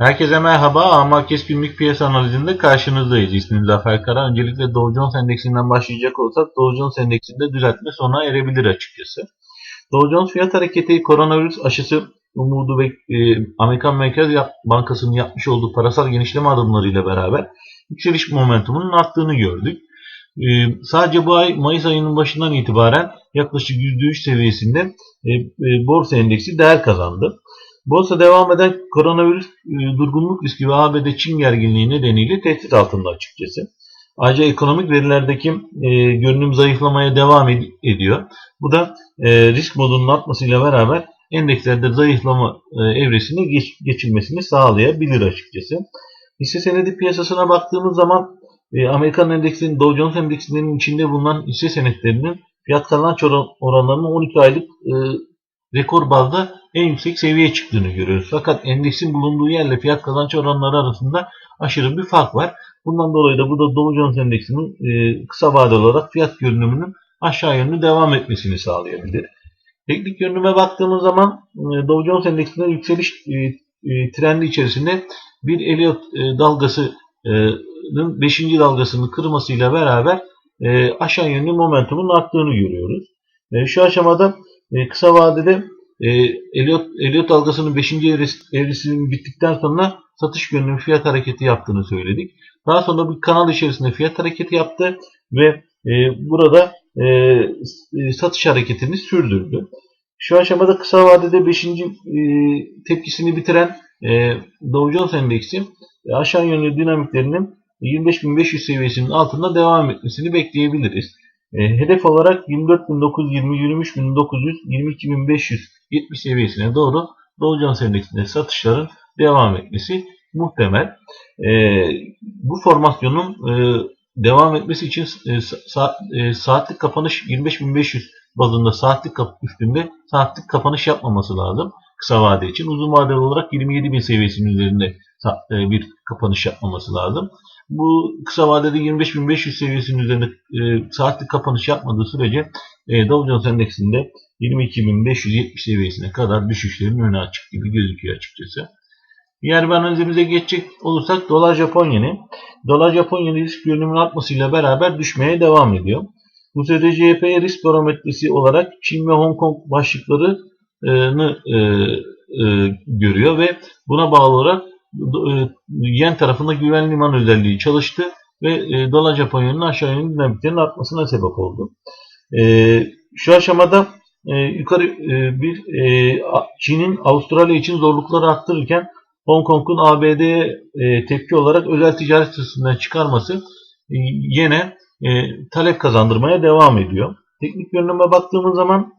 Herkese merhaba. Amarkes günlük piyasa analizinde karşınızdayız. İsmim Zafer Kara. Öncelikle Dow Jones Endeksinden başlayacak olsak Dow Jones Endeksinde düzeltme sona erebilir açıkçası. Dow Jones fiyat hareketi koronavirüs aşısı umudu ve e, Amerikan Merkez Bankası'nın yapmış olduğu parasal genişleme adımlarıyla beraber yükseliş momentumunun arttığını gördük. E, sadece bu ay Mayıs ayının başından itibaren yaklaşık %3 seviyesinde e, e, borsa endeksi değer kazandı. Borsa devam eden koronavirüs e, durgunluk riski ve ABD-Çin gerginliği nedeniyle tehdit altında açıkçası. Ayrıca ekonomik verilerdeki e, görünüm zayıflamaya devam ed- ediyor. Bu da e, risk modunun artmasıyla beraber endekslerde zayıflama e, evresine geç- geçilmesini sağlayabilir açıkçası. Hisse senedi piyasasına baktığımız zaman e, Amerikan endeksinin Dow Jones endeksinin içinde bulunan hisse senetlerinin fiyat kazanç oran- oranlarının 12 aylık e, rekor bazda en yüksek seviyeye çıktığını görüyoruz. Fakat endeksin bulunduğu yerle fiyat kazanç oranları arasında aşırı bir fark var. Bundan dolayı da bu da Dow Jones Endeksinin e, kısa vadeli olarak fiyat görünümünün aşağı yönlü devam etmesini sağlayabilir. Teknik görünüme baktığımız zaman e, Dow Jones Endeksinde yükseliş e, e, trendi içerisinde bir Elliott e, dalgasının 5. dalgasını kırmasıyla beraber e, aşağı yönlü momentumun arttığını görüyoruz. E, şu aşamada e, kısa vadede e, Elliott, Elliott dalgasının 5. evresi, evresinin bittikten sonra satış görünümü fiyat hareketi yaptığını söyledik. Daha sonra bir kanal içerisinde fiyat hareketi yaptı ve e, burada e, e, satış hareketini sürdürdü. Şu aşamada kısa vadede 5. E, tepkisini bitiren e, Dow Jones Endeksi e, aşağı yönlü dinamiklerinin 25.500 seviyesinin altında devam etmesini bekleyebiliriz. E, hedef olarak 24.920, 23.900, 22.570 seviyesine doğru Dow Jones satışların devam etmesi muhtemel. E, bu formasyonun e, devam etmesi için e, sa- e, saatlik kapanış 25.500 bazında saatlik kap- üstünde saatlik kapanış yapmaması lazım kısa vade için. Uzun vadeli olarak 27.000 seviyesinin üzerinde bir kapanış yapmaması lazım. Bu kısa vadede 25.500 seviyesinin üzerinde e, saatlik kapanış yapmadığı sürece e, Dow Jones Endeksinde 22.570 seviyesine kadar düşüşlerin önü açık gibi gözüküyor açıkçası. Diğer bir analizimize geçecek olursak dolar Japon yeni. Dolar Japon yeni risk görünümünün artmasıyla beraber düşmeye devam ediyor. Bu sürede CHP risk barometresi olarak Çin ve Hong Kong başlıklarını e, e, görüyor ve buna bağlı olarak e, yen tarafında güven liman özelliği çalıştı ve e, dolar Japon yeninin aşağı yönlü dinamiklerin artmasına sebep oldu. E, şu aşamada e, yukarı bir Çin'in Avustralya için zorlukları arttırırken Hong Kong'un ABD'ye tepki olarak özel ticaret sitesinden çıkarması yine talep kazandırmaya devam ediyor. Teknik görünüme baktığımız zaman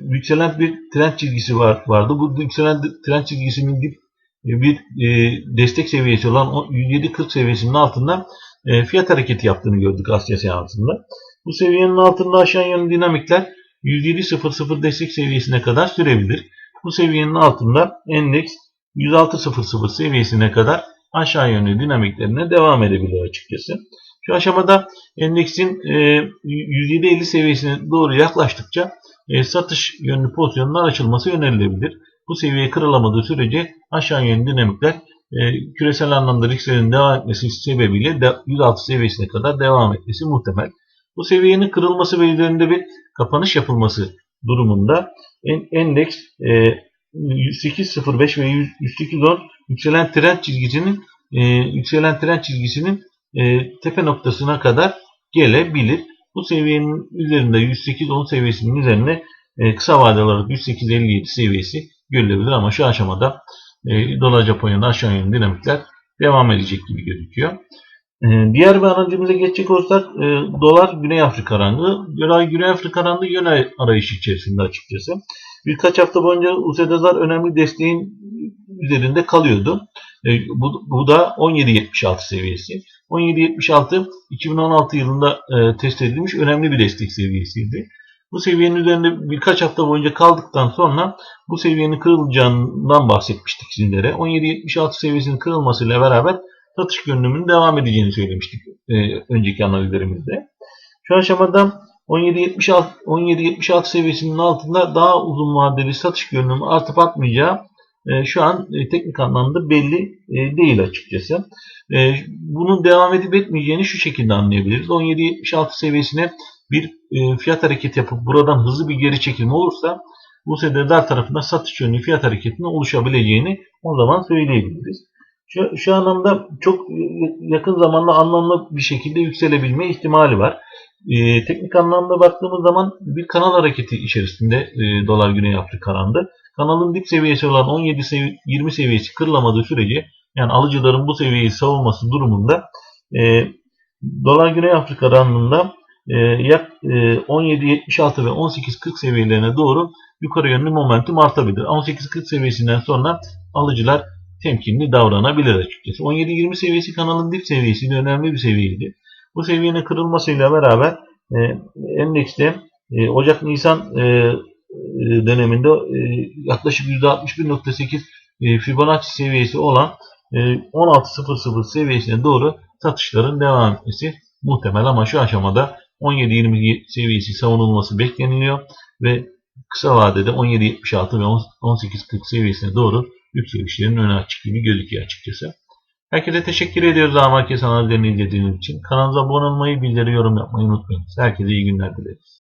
yükselen bir trend çizgisi var, vardı. Bu yükselen trend çizgisinin dip bir e, destek seviyesi olan o 107.40 seviyesinin altında e, fiyat hareketi yaptığını gördük Asya seansında. Bu seviyenin altında aşağı yönlü dinamikler 107.00 destek seviyesine kadar sürebilir. Bu seviyenin altında endeks 106.00 seviyesine kadar aşağı yönlü dinamiklerine devam edebilir açıkçası. Şu aşamada endeksin e, 107.50 seviyesine doğru yaklaştıkça e, satış yönlü pozisyonlar açılması önerilebilir. Bu seviye kırılamadığı sürece aşağı yönlü dinamikler e, küresel anlamda risklerin devam etmesi sebebiyle de 106 seviyesine kadar devam etmesi muhtemel. Bu seviyenin kırılması ve üzerinde bir kapanış yapılması durumunda en- endeks e, 108.05 ve 100 108.10 yükselen trend çizgisinin e, yükselen trend çizgisinin e, tepe noktasına kadar gelebilir. Bu seviyenin üzerinde 108.10 seviyesinin üzerine e, kısa vadeli olarak 108.57 seviyesi görülebilir ama şu aşamada e, dolar Japonya'nın aşağı yönlü dinamikler devam edecek gibi gözüküyor. E, diğer bir analizimize geçecek olursak e, dolar Güney Afrika rangı. Dolar Güney Afrika rangı yön arayışı içerisinde açıkçası. Birkaç hafta boyunca USD'ler önemli desteğin üzerinde kalıyordu. E, bu, bu da 17.76 seviyesi. 17.76 2016 yılında e, test edilmiş önemli bir destek seviyesiydi. Bu seviyenin üzerinde birkaç hafta boyunca kaldıktan sonra bu seviyenin kırılacağından bahsetmiştik sizlere. 17.76 seviyesinin kırılmasıyla beraber satış görünümünün devam edeceğini söylemiştik e, önceki analizlerimizde. Şu aşamada 17.76 17.76 seviyesinin altında daha uzun vadeli satış görünümü artıp atmayacağı e, şu an e, teknik anlamda belli e, değil açıkçası. E, bunun devam edip etmeyeceğini şu şekilde anlayabiliriz. 17.76 seviyesine bir e, fiyat hareketi yapıp buradan hızlı bir geri çekilme olursa bu SDR tarafında satış yönlü fiyat hareketinin oluşabileceğini o zaman söyleyebiliriz. Şu, şu anlamda çok yakın zamanda anlamlı bir şekilde yükselebilme ihtimali var. E, teknik anlamda baktığımız zaman bir kanal hareketi içerisinde e, dolar Güney Afrika randı. Kanalın dip seviyesi olan 17 sevi 20 seviyesi kırılamadığı sürece yani alıcıların bu seviyeyi savunması durumunda e, dolar Güney Afrika randında e, yak e, 17.76 ve 18.40 seviyelerine doğru yukarı yönlü momentum artabilir. 18.40 seviyesinden sonra alıcılar temkinli davranabilir açıkçası. 17-20 seviyesi kanalın dip seviyesiydi. Önemli bir seviyeydi. Bu seviyenin kırılmasıyla beraber e, endekste e, Ocak-Nisan e, e, döneminde e, yaklaşık %61.8 e, Fibonacci seviyesi olan e, 16.00 seviyesine doğru satışların devam etmesi muhtemel ama şu aşamada 17-20 seviyesi savunulması bekleniliyor ve kısa vadede 17.76 ve 18.40 seviyesine doğru yükselişlerin öne açık gibi gözüküyor açıkçası. Herkese teşekkür ediyoruz A Market analizlerini izlediğiniz için. Kanalımıza abone olmayı, bizlere yorum yapmayı unutmayın. Herkese iyi günler dileriz.